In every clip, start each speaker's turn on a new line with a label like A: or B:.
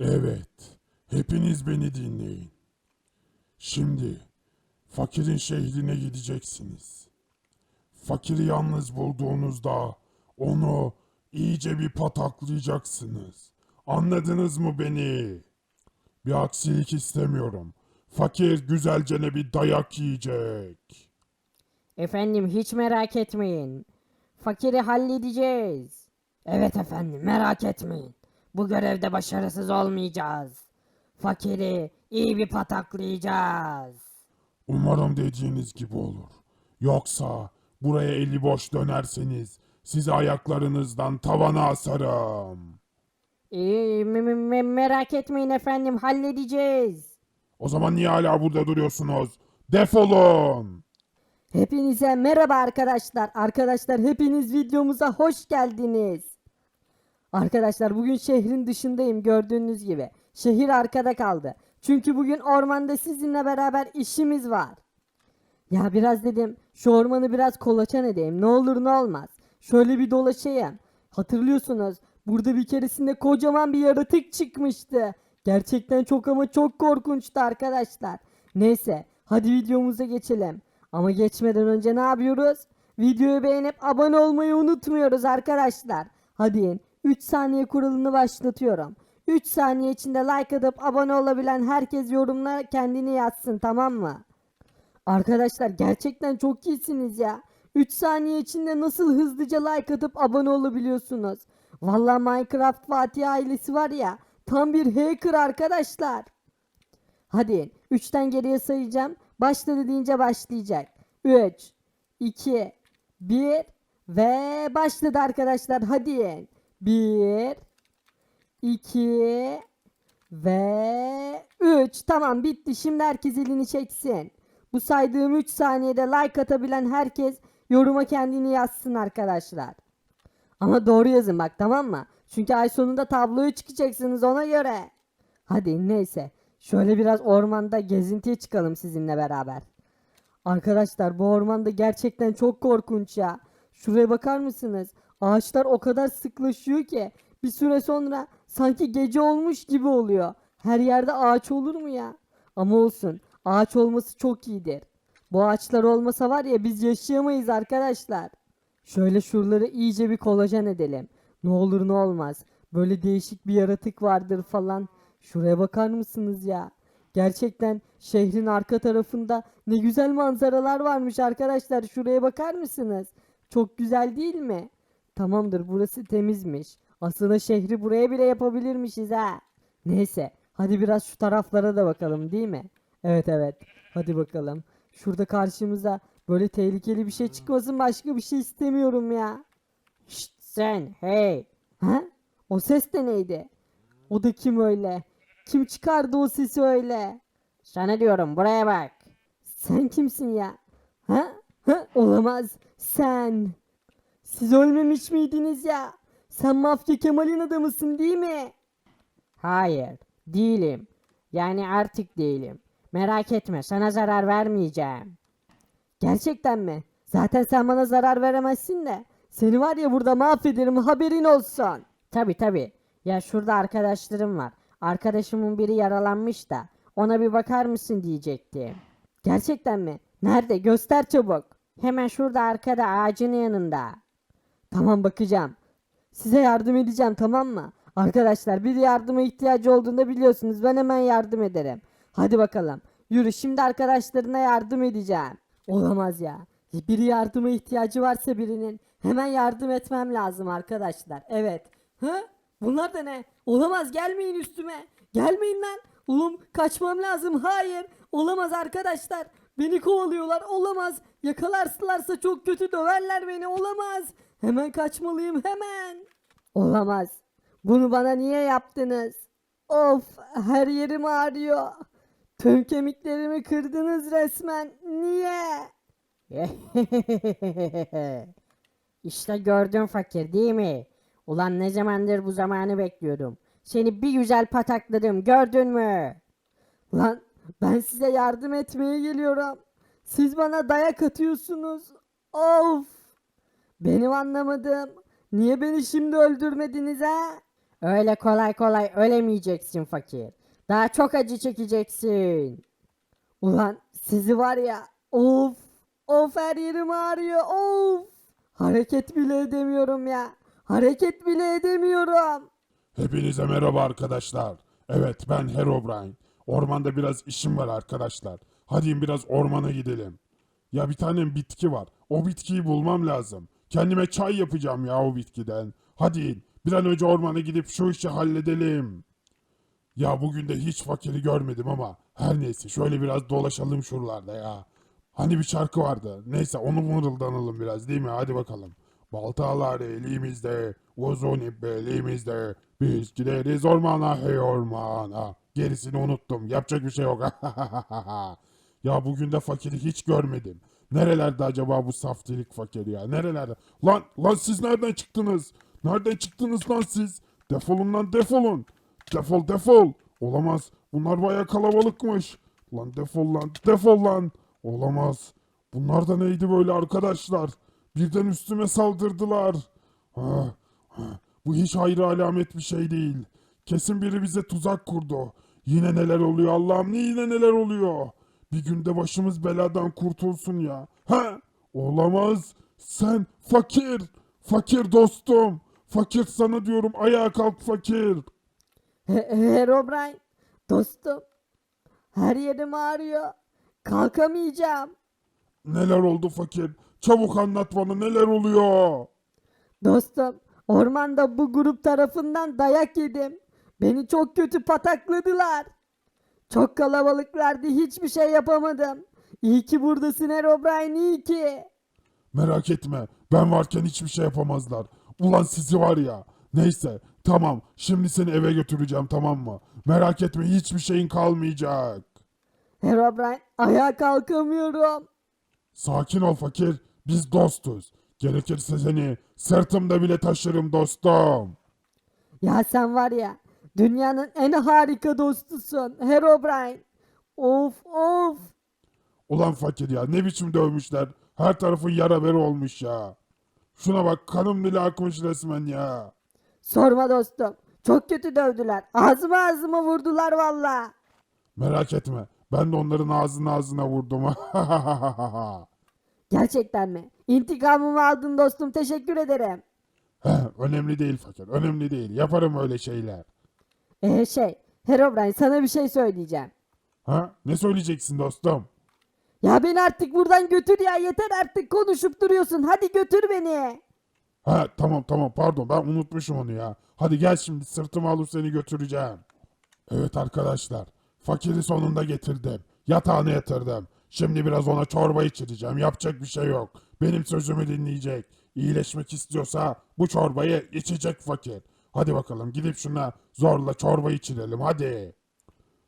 A: Evet, hepiniz beni dinleyin. Şimdi fakirin şehrine gideceksiniz. Fakiri yalnız bulduğunuzda onu iyice bir pataklayacaksınız. Anladınız mı beni? Bir aksilik istemiyorum. Fakir güzelce bir dayak yiyecek.
B: Efendim hiç merak etmeyin. Fakiri halledeceğiz. Evet efendim merak etmeyin. Bu görevde başarısız olmayacağız. Fakiri iyi bir pataklayacağız.
A: Umarım dediğiniz gibi olur. Yoksa buraya eli boş dönerseniz sizi ayaklarınızdan tavana asarım.
B: Me- merak etmeyin efendim halledeceğiz.
A: O zaman niye hala burada duruyorsunuz? Defolun!
B: Hepinize merhaba arkadaşlar. Arkadaşlar hepiniz videomuza hoş geldiniz. Arkadaşlar bugün şehrin dışındayım gördüğünüz gibi. Şehir arkada kaldı. Çünkü bugün ormanda sizinle beraber işimiz var. Ya biraz dedim şu ormanı biraz kolaçan edeyim. Ne olur ne olmaz. Şöyle bir dolaşayım. Hatırlıyorsunuz burada bir keresinde kocaman bir yaratık çıkmıştı. Gerçekten çok ama çok korkunçtu arkadaşlar. Neyse hadi videomuza geçelim. Ama geçmeden önce ne yapıyoruz? Videoyu beğenip abone olmayı unutmuyoruz arkadaşlar. Hadi 3 saniye kuralını başlatıyorum. 3 saniye içinde like atıp abone olabilen herkes yorumlara kendini yazsın tamam mı? Arkadaşlar gerçekten çok iyisiniz ya. 3 saniye içinde nasıl hızlıca like atıp abone olabiliyorsunuz. Vallahi Minecraft Fatih ailesi var ya tam bir hacker arkadaşlar. Hadi 3'ten geriye sayacağım. Başladı deyince başlayacak. 3, 2, 1 ve başladı arkadaşlar. Hadi. 1, 2 ve 3. Tamam bitti. Şimdi herkes elini çeksin. Bu saydığım 3 saniyede like atabilen herkes yoruma kendini yazsın arkadaşlar. Ama doğru yazın bak tamam mı? Çünkü ay sonunda tabloya çıkacaksınız ona göre. Hadi neyse. Şöyle biraz ormanda gezintiye çıkalım sizinle beraber. Arkadaşlar bu ormanda gerçekten çok korkunç ya. Şuraya bakar mısınız? Ağaçlar o kadar sıklaşıyor ki bir süre sonra sanki gece olmuş gibi oluyor. Her yerde ağaç olur mu ya? Ama olsun. Ağaç olması çok iyidir. Bu ağaçlar olmasa var ya biz yaşayamayız arkadaşlar. Şöyle şuraları iyice bir kolajen edelim. Ne olur ne olmaz. Böyle değişik bir yaratık vardır falan. Şuraya bakar mısınız ya? Gerçekten şehrin arka tarafında ne güzel manzaralar varmış arkadaşlar. Şuraya bakar mısınız? Çok güzel değil mi? Tamamdır burası temizmiş. Aslında şehri buraya bile yapabilirmişiz ha. Neyse hadi biraz şu taraflara da bakalım değil mi? Evet evet hadi bakalım. Şurada karşımıza böyle tehlikeli bir şey çıkmasın başka bir şey istemiyorum ya. Şşt sen hey. Ha? O ses de neydi? O da kim öyle? Kim çıkardı o sesi öyle? Sana diyorum buraya bak. Sen kimsin ya? Ha? Ha? Olamaz. Sen. Siz ölmemiş miydiniz ya? Sen Mafya Kemal'in adamısın değil mi? Hayır, değilim. Yani artık değilim. Merak etme, sana zarar vermeyeceğim. Gerçekten mi? Zaten sen bana zarar veremezsin de. Seni var ya burada mahvederim haberin olsun. Tabi tabi. Ya şurada arkadaşlarım var. Arkadaşımın biri yaralanmış da ona bir bakar mısın diyecektim. Gerçekten mi? Nerede? Göster çabuk. Hemen şurada arkada ağacın yanında. Tamam bakacağım. Size yardım edeceğim tamam mı? Arkadaşlar bir yardıma ihtiyacı olduğunda biliyorsunuz ben hemen yardım ederim. Hadi bakalım. Yürü şimdi arkadaşlarına yardım edeceğim. Olamaz ya. Biri yardıma ihtiyacı varsa birinin hemen yardım etmem lazım arkadaşlar. Evet. Hı? Bunlar da ne? Olamaz gelmeyin üstüme. Gelmeyin lan. Oğlum kaçmam lazım. Hayır. Olamaz arkadaşlar. Beni kovalıyorlar. Olamaz. Yakalarlarsa çok kötü döverler beni. Olamaz. Hemen kaçmalıyım hemen. Olamaz. Bunu bana niye yaptınız? Of her yerim ağrıyor. Tüm kemiklerimi kırdınız resmen. Niye? işte gördün fakir değil mi? Ulan ne zamandır bu zamanı bekliyordum. Seni bir güzel patakladım gördün mü? Lan ben size yardım etmeye geliyorum. Siz bana dayak atıyorsunuz. Of! Benim anlamadım. Niye beni şimdi öldürmediniz ha? Öyle kolay kolay ölemeyeceksin fakir. Daha çok acı çekeceksin. Ulan sizi var ya of of her yerim ağrıyor of. Hareket bile edemiyorum ya. Hareket bile edemiyorum.
A: Hepinize merhaba arkadaşlar. Evet ben Herobrine. Ormanda biraz işim var arkadaşlar. Hadi biraz ormana gidelim. Ya bir tane bitki var. O bitkiyi bulmam lazım. Kendime çay yapacağım ya o bitkiden. Hadi bir an önce ormana gidip şu işi halledelim. Ya bugün de hiç fakiri görmedim ama her neyse şöyle biraz dolaşalım şuralarda ya. Hani bir şarkı vardı. Neyse onu mırıldanalım biraz değil mi? Hadi bakalım. Baltalar elimizde, uzun ip belimizde. Biz gideriz ormana hey ormana. Gerisini unuttum. Yapacak bir şey yok. ya bugün de fakiri hiç görmedim. Nerelerde acaba bu saftirik fakiri ya? Nerelerde? Lan, lan siz nereden çıktınız? Nereden çıktınız lan siz? Defolun lan defolun. Defol defol. Olamaz. Bunlar baya kalabalıkmış. Lan defol lan defol lan. Olamaz. Bunlar da neydi böyle arkadaşlar? Birden üstüme saldırdılar. Ha, ha, bu hiç hayra alamet bir şey değil. Kesin biri bize tuzak kurdu. Yine neler oluyor Allah'ım yine neler oluyor. Bir günde başımız beladan kurtulsun ya. Ha? Olamaz. Sen fakir. Fakir dostum. Fakir sana diyorum ayağa kalk fakir.
B: He- Herobrine dostum her yerim ağrıyor. Kalkamayacağım.
A: Neler oldu fakir? Çabuk anlat bana neler oluyor?
B: Dostum ormanda bu grup tarafından dayak yedim. Beni çok kötü patakladılar. Çok kalabalıklardı hiçbir şey yapamadım. İyi ki buradasın Herobrine iyi ki.
A: Merak etme ben varken hiçbir şey yapamazlar. Ulan sizi var ya. Neyse tamam şimdi seni eve götüreceğim tamam mı? Merak etme hiçbir şeyin kalmayacak.
B: Herobrine ayağa kalkamıyorum.
A: Sakin ol fakir biz dostuz. Gerekirse seni sırtımda bile taşırım dostum.
B: Ya sen var ya dünyanın en harika dostusun Herobrine. Of of.
A: Ulan fakir ya ne biçim dövmüşler. Her tarafın yara bere olmuş ya. Şuna bak kanım bile akmış resmen ya.
B: Sorma dostum. Çok kötü dövdüler. Ağzıma ağzıma vurdular valla.
A: Merak etme ben de onların ağzına ağzına vurdum.
B: Gerçekten mi? İntikamımı aldın dostum. Teşekkür ederim.
A: Heh, önemli değil fakir önemli değil yaparım öyle şeyler.
B: Ee şey, Herobrine sana bir şey söyleyeceğim.
A: Ha ne söyleyeceksin dostum?
B: Ya beni artık buradan götür ya. Yeter artık konuşup duruyorsun. Hadi götür beni.
A: Ha tamam tamam pardon ben unutmuşum onu ya. Hadi gel şimdi sırtıma alıp seni götüreceğim. Evet arkadaşlar fakiri sonunda getirdim. Yatağına yatırdım. Şimdi biraz ona çorba içireceğim. Yapacak bir şey yok. Benim sözümü dinleyecek. İyileşmek istiyorsa bu çorbayı içecek fakir. Hadi bakalım gidip şuna zorla çorba içirelim hadi.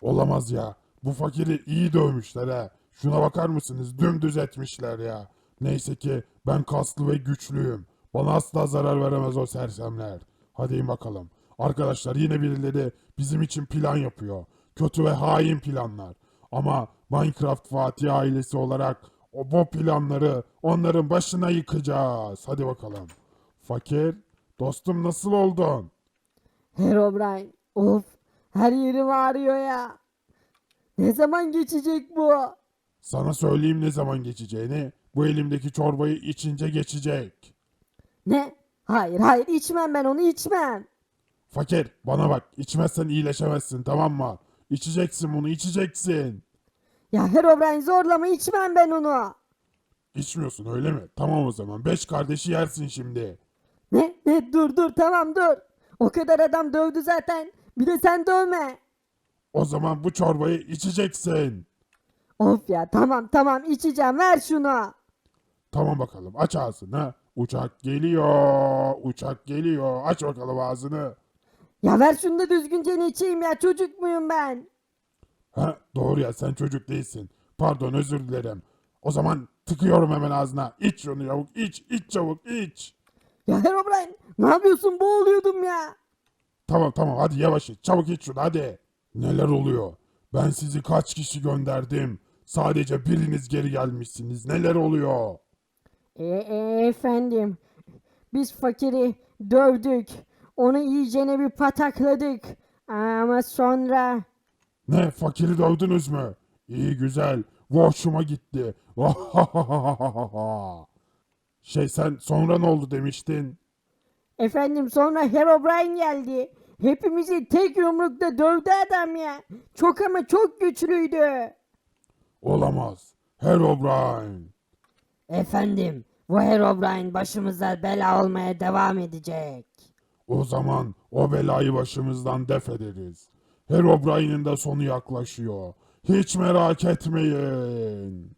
A: Olamaz ya. Bu fakiri iyi dövmüşler ha. Şuna bakar mısınız? Dümdüz etmişler ya. Neyse ki ben kaslı ve güçlüyüm. Bana asla zarar veremez o sersemler. Hadi bakalım. Arkadaşlar yine birileri bizim için plan yapıyor. Kötü ve hain planlar. Ama Minecraft Fatih ailesi olarak o bu planları onların başına yıkacağız. Hadi bakalım. Fakir, dostum nasıl oldun?
B: Herobrine, of. Her yerim ağrıyor ya. Ne zaman geçecek bu?
A: Sana söyleyeyim ne zaman geçeceğini. Bu elimdeki çorbayı içince geçecek.
B: Ne? Hayır hayır içmem ben onu içmem.
A: Fakir bana bak içmezsen iyileşemezsin tamam mı? İçeceksin bunu içeceksin.
B: Ya Herobrine zorlama içmem ben onu.
A: İçmiyorsun öyle mi? Tamam o zaman. Beş kardeşi yersin şimdi.
B: Ne? Ne? Dur dur tamam dur. O kadar adam dövdü zaten. Bir de sen dövme.
A: O zaman bu çorbayı içeceksin.
B: Of ya tamam tamam içeceğim ver şunu.
A: Tamam bakalım aç ağzını. Uçak geliyor. Uçak geliyor. Aç bakalım ağzını.
B: Ya ver şunu da düzgünce içeyim ya çocuk muyum ben?
A: Ha doğru ya sen çocuk değilsin. Pardon özür dilerim. O zaman tıkıyorum hemen ağzına. İç şunu yavuk iç iç çabuk iç.
B: Ya Herobrine ne yapıyorsun boğuluyordum ya.
A: Tamam tamam hadi yavaş iç. Çabuk iç şunu hadi. Neler oluyor? Ben sizi kaç kişi gönderdim? Sadece biriniz geri gelmişsiniz. Neler oluyor?
B: E, e, efendim biz fakiri dövdük. Onu iyicene bir patakladık. Ama sonra...
A: Ne fakiri dövdünüz mü? İyi güzel. Bu hoşuma gitti. şey sen sonra ne oldu demiştin?
B: Efendim sonra Herobrine geldi. Hepimizi tek yumrukta dövdü adam ya. Çok ama çok güçlüydü.
A: Olamaz. Herobrine.
B: Efendim bu Herobrine başımıza bela olmaya devam edecek.
A: O zaman o belayı başımızdan def ederiz. Herobrine'in de sonu yaklaşıyor. Hiç merak etmeyin.